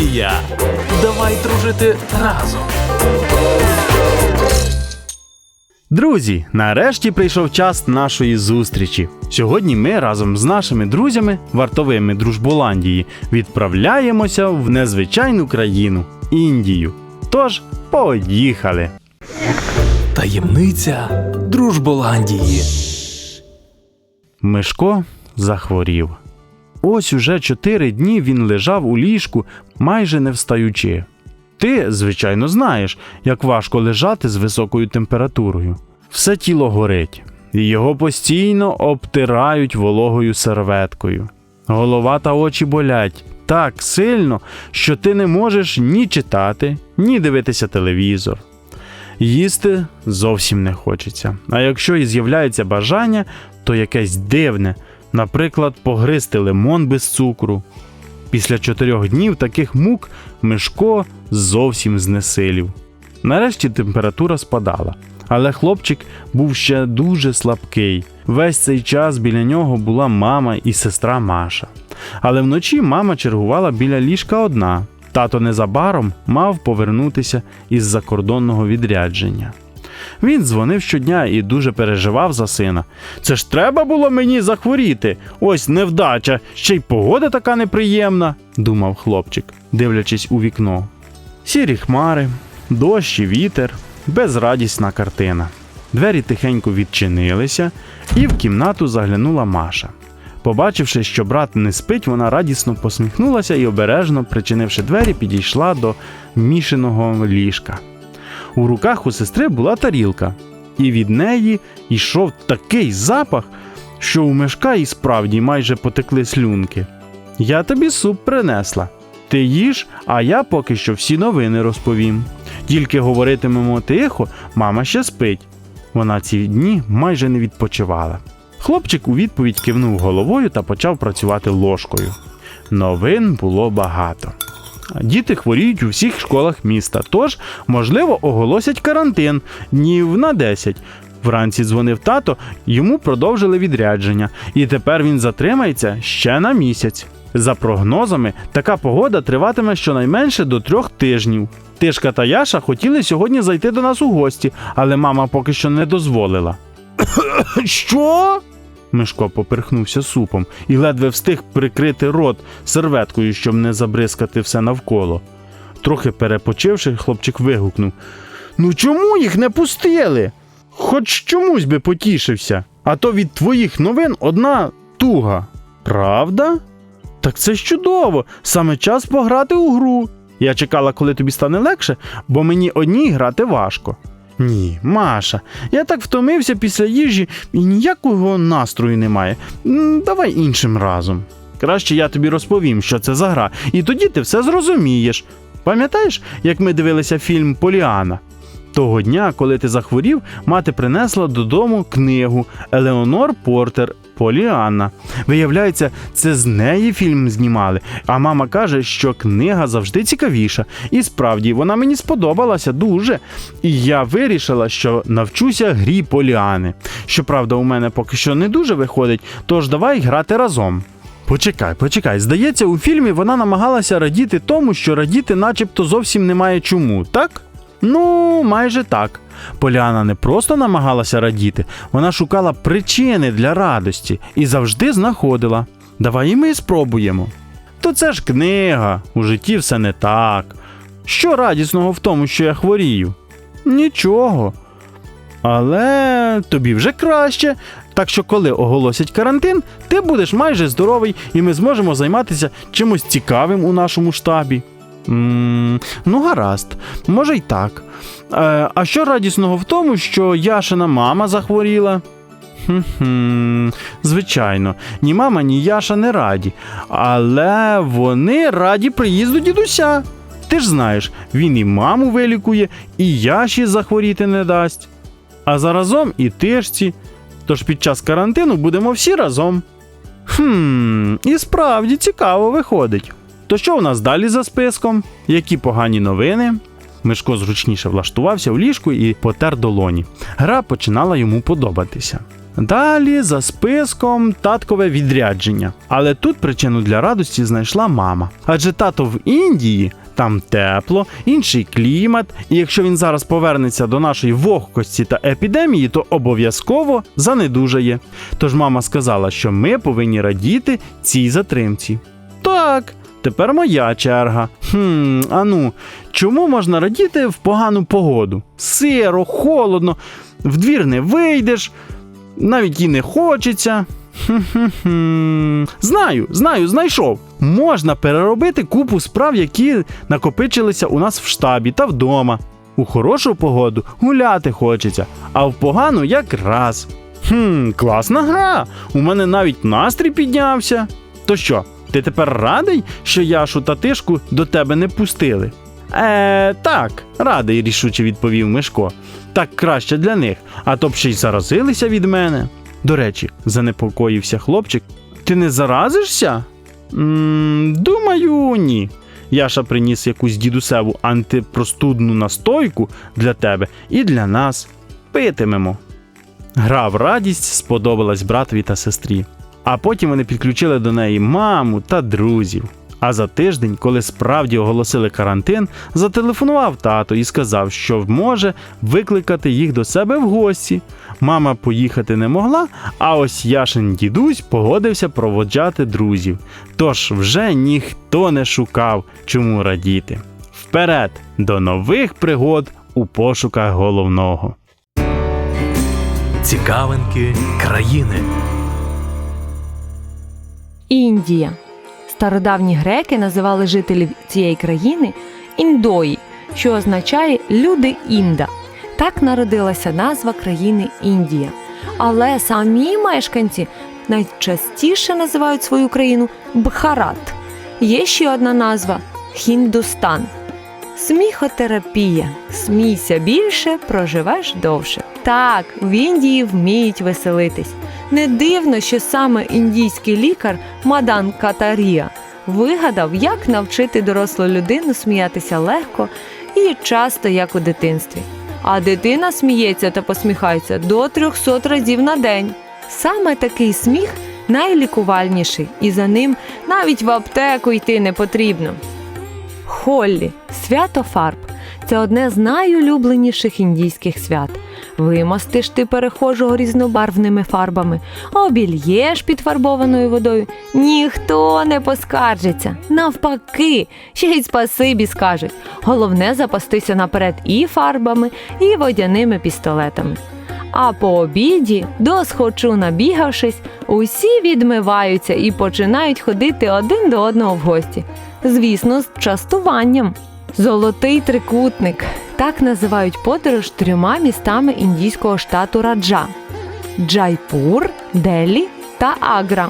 Джорболандія. Давай дружити разом. Друзі, нарешті прийшов час нашої зустрічі. Сьогодні ми разом з нашими друзями, вартовими Дружболандії, відправляємося в незвичайну країну Індію. Тож, поїхали! Таємниця Дружболандії. Мишко захворів. Ось уже чотири дні він лежав у ліжку, майже не встаючи. Ти, звичайно, знаєш, як важко лежати з високою температурою. Все тіло горить, і його постійно обтирають вологою серветкою. Голова та очі болять так сильно, що ти не можеш ні читати, ні дивитися телевізор. Їсти зовсім не хочеться. А якщо і з'являється бажання, то якесь дивне, наприклад, погризти лимон без цукру. Після чотирьох днів таких мук Мишко зовсім знесилів. Нарешті температура спадала, але хлопчик був ще дуже слабкий. Весь цей час біля нього була мама і сестра Маша. Але вночі мама чергувала біля ліжка одна. Тато незабаром мав повернутися із закордонного відрядження. Він дзвонив щодня і дуже переживав за сина. Це ж треба було мені захворіти. Ось невдача, ще й погода така неприємна, думав хлопчик, дивлячись у вікно. Сірі хмари, дощ і вітер, безрадісна картина. Двері тихенько відчинилися, і в кімнату заглянула Маша. Побачивши, що брат не спить, вона радісно посміхнулася і обережно, причинивши двері, підійшла до мішаного ліжка. У руках у сестри була тарілка, і від неї йшов такий запах, що у мешка і справді майже потекли слюнки. Я тобі суп принесла. Ти їж, а я поки що всі новини розповім. Тільки говоритимемо тихо, мама ще спить. Вона ці дні майже не відпочивала. Хлопчик у відповідь кивнув головою та почав працювати ложкою. Новин було багато. Діти хворіють у всіх школах міста, тож, можливо, оголосять карантин днів на 10. Вранці дзвонив тато, йому продовжили відрядження, і тепер він затримається ще на місяць. За прогнозами, така погода триватиме щонайменше до трьох тижнів. Тишка та Яша хотіли сьогодні зайти до нас у гості, але мама поки що не дозволила. Що? Мишко поперхнувся супом і ледве встиг прикрити рот серветкою, щоб не забризкати все навколо. Трохи перепочивши, хлопчик вигукнув: Ну чому їх не пустили? Хоч чомусь би потішився, а то від твоїх новин одна туга. Правда? Так це ж чудово, саме час пограти у гру. Я чекала, коли тобі стане легше, бо мені одній грати важко. Ні, Маша, я так втомився після їжі і ніякого настрою немає. Давай іншим разом. Краще я тобі розповім, що це за гра, і тоді ти все зрозумієш. Пам'ятаєш, як ми дивилися фільм Поліана? Того дня, коли ти захворів, мати принесла додому книгу Елеонор Портер Поліанна. Виявляється, це з неї фільм знімали. А мама каже, що книга завжди цікавіша. І справді вона мені сподобалася дуже. І я вирішила, що навчуся грі Поліани. Щоправда, у мене поки що не дуже виходить, тож давай грати разом. Почекай, почекай. Здається, у фільмі вона намагалася радіти тому, що радіти начебто зовсім немає чому, так? Ну, майже так. Поляна не просто намагалася радіти, вона шукала причини для радості і завжди знаходила. Давай і ми спробуємо. То це ж книга, у житті все не так. Що радісного в тому, що я хворію? Нічого. Але тобі вже краще. Так що, коли оголосять карантин, ти будеш майже здоровий, і ми зможемо займатися чимось цікавим у нашому штабі. М ну, гаразд, може й так. Е, а що радісного в тому, що Яшина мама захворіла? Звичайно, ні мама, ні Яша не раді, але вони раді приїзду дідуся. Ти ж знаєш, він і маму вилікує, і Яші захворіти не дасть. А заразом і тишці. Тож під час карантину будемо всі разом. Хм, і справді цікаво виходить. То що у нас далі за списком? Які погані новини? Мишко зручніше влаштувався в ліжку і потер долоні. Гра починала йому подобатися. Далі за списком таткове відрядження. Але тут причину для радості знайшла мама. Адже тато в Індії там тепло, інший клімат, і якщо він зараз повернеться до нашої вогкості та епідемії, то обов'язково занедужає. Тож мама сказала, що ми повинні радіти цій затримці. Так, тепер моя черга. Хм, а чому можна радіти в погану погоду? Сиро, холодно, в двір не вийдеш, навіть і не хочеться. Хм-хм-хм. Знаю, знаю, знайшов. Можна переробити купу справ, які накопичилися у нас в штабі та вдома. У хорошу погоду гуляти хочеться, а в погану якраз. Хм, класна гра. У мене навіть настрій піднявся. То що, ти тепер радий, що Яшу та Тишку до тебе не пустили? Е, так, радий, рішуче відповів Мишко. Так краще для них, а то б ще й заразилися від мене. До речі, занепокоївся хлопчик. Ти не заразишся? м думаю, ні. Яша приніс якусь дідусеву антипростудну настойку для тебе і для нас. Питимемо. Гра в радість сподобалась братові та сестрі. А потім вони підключили до неї маму та друзів. А за тиждень, коли справді оголосили карантин, зателефонував тато і сказав, що може викликати їх до себе в гості. Мама поїхати не могла, а ось Яшин дідусь погодився проводжати друзів. Тож вже ніхто не шукав, чому радіти. Вперед до нових пригод у пошуках головного. Цікавинки країни. Індія. Стародавні греки називали жителів цієї країни індої, що означає люди інда. Так народилася назва країни Індія. Але самі мешканці найчастіше називають свою країну Бхарат. Є ще одна назва Хіндустан. Сміхотерапія. Смійся більше, проживеш довше. Так, в Індії вміють веселитись. Не дивно, що саме індійський лікар Мадан Катарія вигадав, як навчити дорослу людину сміятися легко і часто, як у дитинстві. А дитина сміється та посміхається до 300 разів на день. Саме такий сміх найлікувальніший, і за ним навіть в аптеку йти не потрібно. Холлі свято фарб це одне з найулюбленіших індійських свят. Вимастиш ти перехожого різнобарвними фарбами, обільєш підфарбованою водою. Ніхто не поскаржиться. Навпаки, ще й спасибі скажуть. Головне запастися наперед і фарбами, і водяними пістолетами. А по обіді, досхочу набігавшись, усі відмиваються і починають ходити один до одного в гості. Звісно, з частуванням. Золотий трикутник так називають подорож трьома містами індійського штату Раджа: Джайпур, Делі та Агра.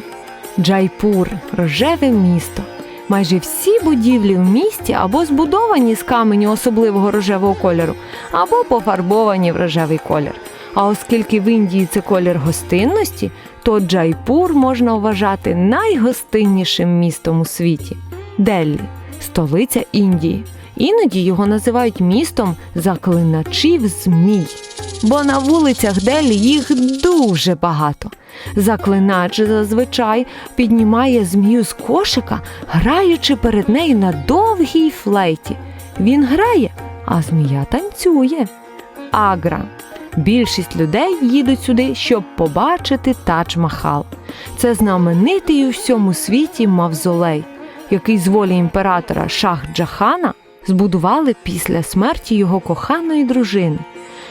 Джайпур рожеве місто. Майже всі будівлі в місті або збудовані з каменю особливого рожевого кольору, або пофарбовані в рожевий колір. А оскільки в Індії це колір гостинності, то Джайпур можна вважати найгостиннішим містом у світі. Деллі столиця Індії. Іноді його називають містом заклиначів змій, бо на вулицях Делі їх дуже багато. Заклинач зазвичай піднімає змію з кошика, граючи перед нею на довгій флейті. Він грає, а змія танцює. Агра. Більшість людей їдуть сюди, щоб побачити Тадж-Махал. Це знаменитий у всьому світі мавзолей, який з волі імператора Шах Джахана збудували після смерті його коханої дружини.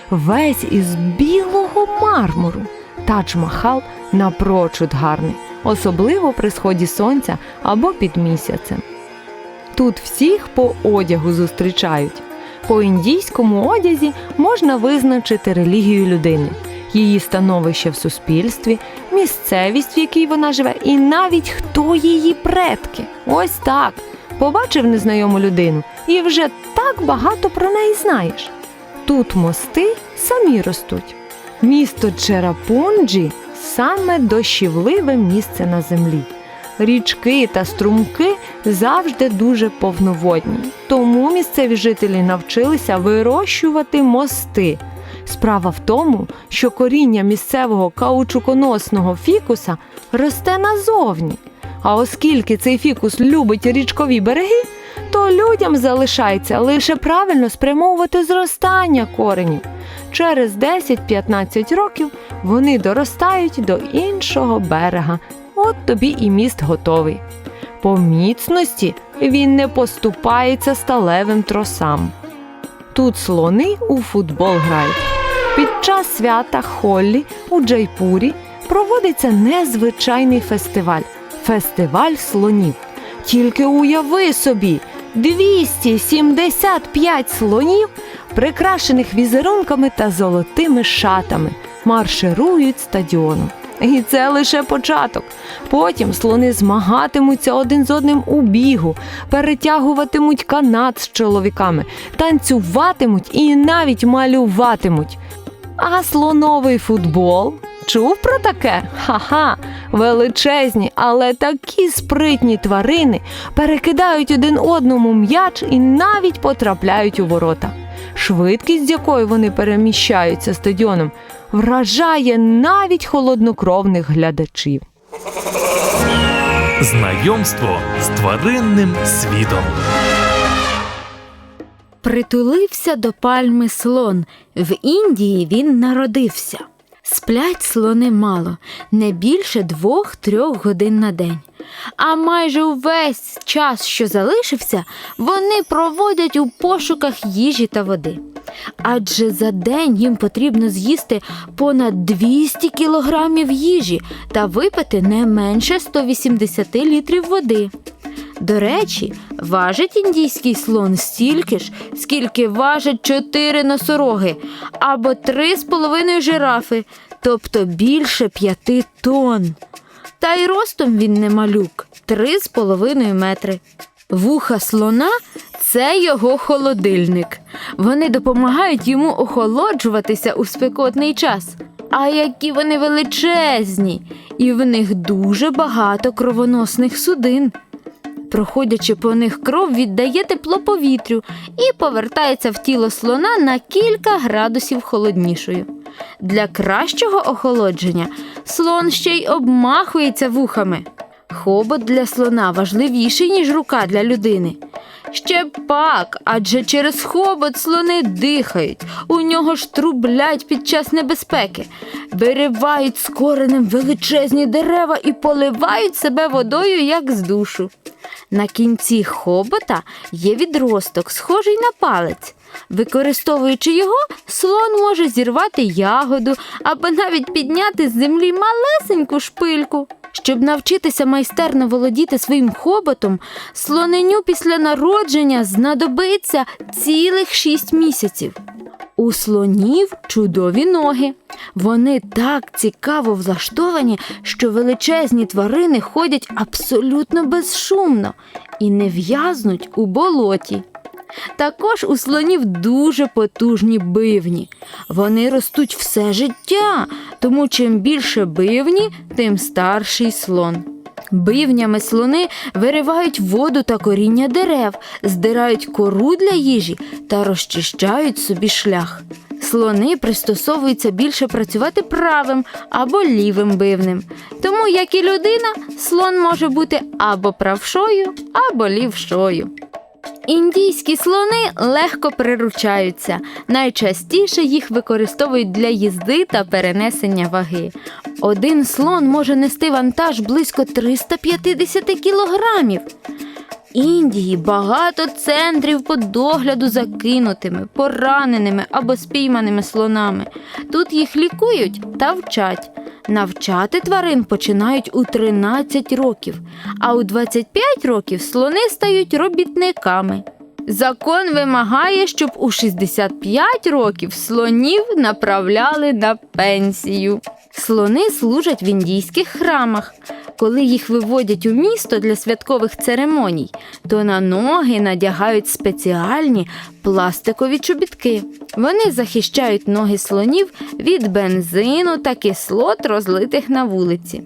Весь із білого мармуру. Тадж-Махал напрочуд гарний, особливо при сході сонця або під місяцем. Тут всіх по одягу зустрічають. По індійському одязі можна визначити релігію людини, її становище в суспільстві, місцевість, в якій вона живе, і навіть хто її предки. Ось так. Побачив незнайому людину і вже так багато про неї знаєш. Тут мости самі ростуть. Місто Черапунджі саме дощівливе місце на землі. Річки та струмки завжди дуже повноводні, тому місцеві жителі навчилися вирощувати мости. Справа в тому, що коріння місцевого каучуконосного фікуса росте назовні. А оскільки цей фікус любить річкові береги, то людям залишається лише правильно спрямовувати зростання коренів. Через 10-15 років вони доростають до іншого берега. От тобі і міст готовий. По міцності він не поступається сталевим тросам. Тут слони у футбол грають. Під час свята Холлі у Джайпурі проводиться незвичайний фестиваль фестиваль слонів. Тільки уяви собі 275 слонів, прикрашених візерунками та золотими шатами, марширують стадіоном. І це лише початок. Потім слони змагатимуться один з одним у бігу, перетягуватимуть канат з чоловіками, танцюватимуть і навіть малюватимуть. А слоновий футбол чув про таке? Ха-ха, величезні, але такі спритні тварини перекидають один одному м'яч і навіть потрапляють у ворота. Швидкість, з якою вони переміщаються стадіоном, вражає навіть холоднокровних глядачів. Знайомство з тваринним світом. Притулився до пальми слон. В Індії він народився. Сплять слони мало, не більше двох-трьох годин на день. А майже увесь час, що залишився, вони проводять у пошуках їжі та води. Адже за день їм потрібно з'їсти понад 200 кілограмів їжі та випити не менше 180 літрів води. До речі, важить індійський слон стільки ж, скільки важать чотири носороги або три з половиною жирафи, тобто більше п'яти тонн. Та й ростом він не малюк три з половиною метри. Вуха слона це його холодильник. Вони допомагають йому охолоджуватися у спекотний час. А які вони величезні, і в них дуже багато кровоносних судин. Проходячи по них кров, віддає тепло повітрю і повертається в тіло слона на кілька градусів холоднішою. Для кращого охолодження слон ще й обмахується вухами. Хобот для слона важливіший, ніж рука для людини. Ще пак, адже через хобот слони дихають, у нього ж трублять під час небезпеки, виривають з коренем величезні дерева і поливають себе водою, як з душу. На кінці хобота є відросток, схожий на палець. Використовуючи його, слон може зірвати ягоду або навіть підняти з землі малесеньку шпильку. Щоб навчитися майстерно володіти своїм хоботом, слоненю після народження знадобиться цілих шість місяців. У слонів чудові ноги. Вони так цікаво влаштовані, що величезні тварини ходять абсолютно безшумно і не в'язнуть у болоті. Також у слонів дуже потужні бивні. Вони ростуть все життя, тому чим більше бивні, тим старший слон. Бивнями слони виривають воду та коріння дерев, здирають кору для їжі та розчищають собі шлях. Слони пристосовуються більше працювати правим або лівим бивнем. Тому, як і людина, слон може бути або правшою, або лівшою. Індійські слони легко приручаються. Найчастіше їх використовують для їзди та перенесення ваги. Один слон може нести вантаж близько 350 кілограмів. Індії багато центрів по догляду за пораненими або спійманими слонами. Тут їх лікують та вчать. Навчати тварин починають у 13 років, а у 25 років слони стають робітниками. Закон вимагає, щоб у 65 років слонів направляли на пенсію. Слони служать в індійських храмах. Коли їх виводять у місто для святкових церемоній, то на ноги надягають спеціальні пластикові чобітки. Вони захищають ноги слонів від бензину та кислот, розлитих на вулиці.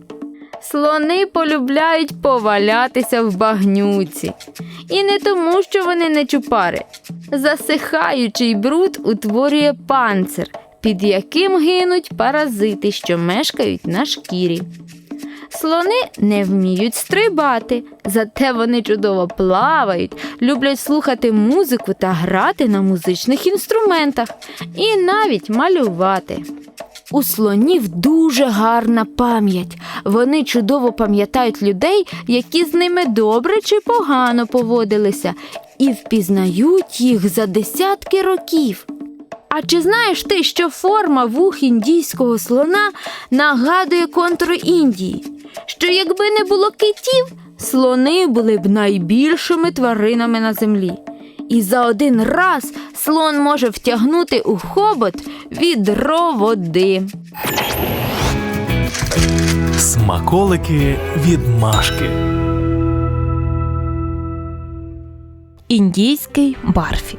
Слони полюбляють повалятися в багнюці. І не тому, що вони не чупари. Засихаючий бруд утворює панцир, під яким гинуть паразити, що мешкають на шкірі. Слони не вміють стрибати, зате вони чудово плавають, люблять слухати музику та грати на музичних інструментах і навіть малювати. У слонів дуже гарна пам'ять. Вони чудово пам'ятають людей, які з ними добре чи погано поводилися, і впізнають їх за десятки років. А чи знаєш ти, що форма вух індійського слона нагадує контури Індії? Що якби не було китів, слони були б найбільшими тваринами на землі. І за один раз слон може втягнути у хобот відро води. Смаколики від Машки. Індійський барфі.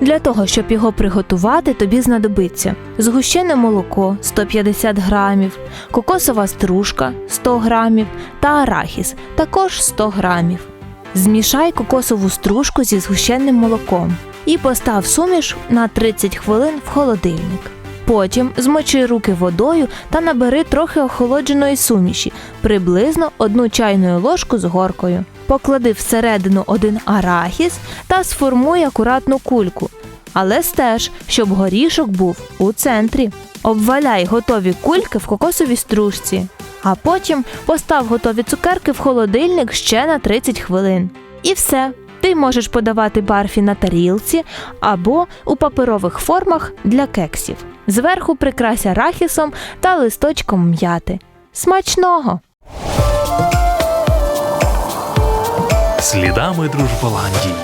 Для того, щоб його приготувати, тобі знадобиться згущене молоко 150 грамів, кокосова стружка 100 грамів та арахіс також 100 грамів. Змішай кокосову стружку зі згущеним молоком і постав суміш на 30 хвилин в холодильник. Потім змочи руки водою та набери трохи охолодженої суміші, приблизно одну чайну ложку з горкою. Поклади всередину один арахіс та сформуй акуратну кульку. Але стеж, щоб горішок був у центрі. Обваляй готові кульки в кокосовій стружці, а потім постав готові цукерки в холодильник ще на 30 хвилин. І все. Ти можеш подавати барфі на тарілці або у паперових формах для кексів. Зверху прикрась арахісом та листочком м'яти. Смачного! Слідами Дружболандії.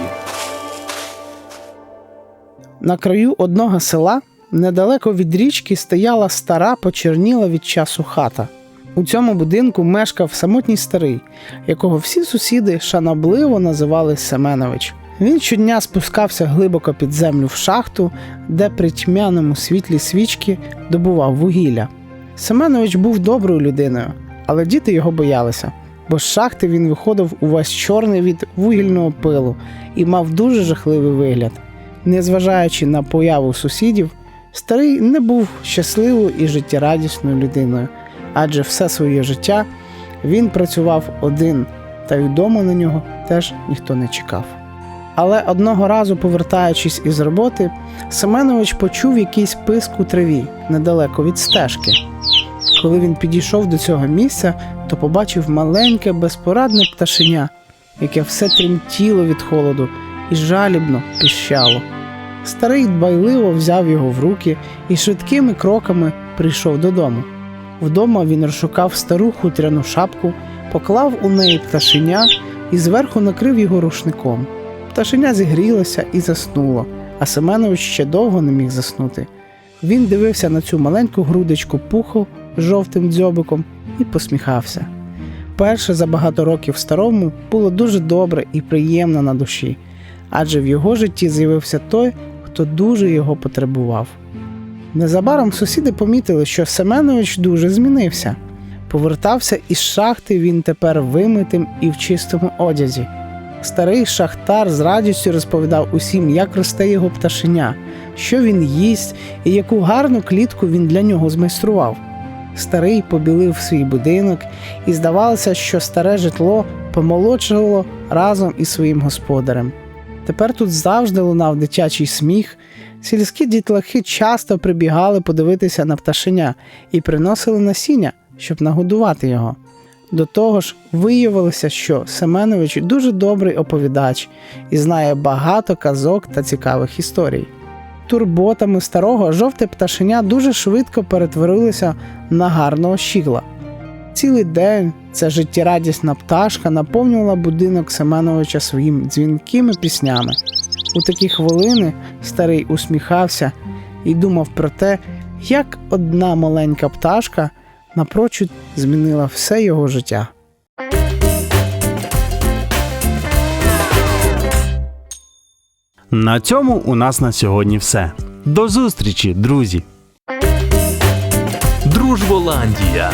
На краю одного села, недалеко від річки, стояла стара, почерніла від часу хата. У цьому будинку мешкав самотній старий, якого всі сусіди шанобливо називали Семенович. Він щодня спускався глибоко під землю в шахту, де при тьмяному світлі свічки добував вугілля. Семенович був доброю людиною, але діти його боялися, бо з шахти він виходив увесь чорний від вугільного пилу і мав дуже жахливий вигляд. Незважаючи на появу сусідів, старий не був щасливою і життєрадісною людиною, адже все своє життя він працював один, та й вдома на нього теж ніхто не чекав. Але одного разу, повертаючись із роботи, Семенович почув якийсь писк у траві недалеко від стежки. Коли він підійшов до цього місця, то побачив маленьке безпорадне пташеня, яке все тремтіло від холоду і жалібно піщало. Старий дбайливо взяв його в руки і швидкими кроками прийшов додому. Вдома він розшукав стару хутряну шапку, поклав у неї пташеня і зверху накрив його рушником. Пташеня зігрілося і заснуло, а Семенович ще довго не міг заснути. Він дивився на цю маленьку грудочку пуху жовтим дзьобиком і посміхався. Перше за багато років старому було дуже добре і приємно на душі, адже в його житті з'явився той, хто дуже його потребував. Незабаром сусіди помітили, що Семенович дуже змінився. Повертався із шахти він тепер вимитим і в чистому одязі. Старий шахтар з радістю розповідав усім, як росте його пташеня, що він їсть і яку гарну клітку він для нього змайстрував. Старий побілив свій будинок, і здавалося, що старе житло помолодшало разом із своїм господарем. Тепер тут завжди лунав дитячий сміх. Сільські дітлахи часто прибігали подивитися на пташеня і приносили насіння, щоб нагодувати його. До того ж, виявилося, що Семенович дуже добрий оповідач і знає багато казок та цікавих історій. Турботами старого жовте пташеня дуже швидко перетворилося на гарного щігла. Цілий день ця життєрадісна пташка наповнювала будинок Семеновича своїми дзвінкими піснями. У такі хвилини старий усміхався і думав про те, як одна маленька пташка напрочуд змінила все його життя. На цьому у нас на сьогодні все. До зустрічі, друзі! Дружболандія.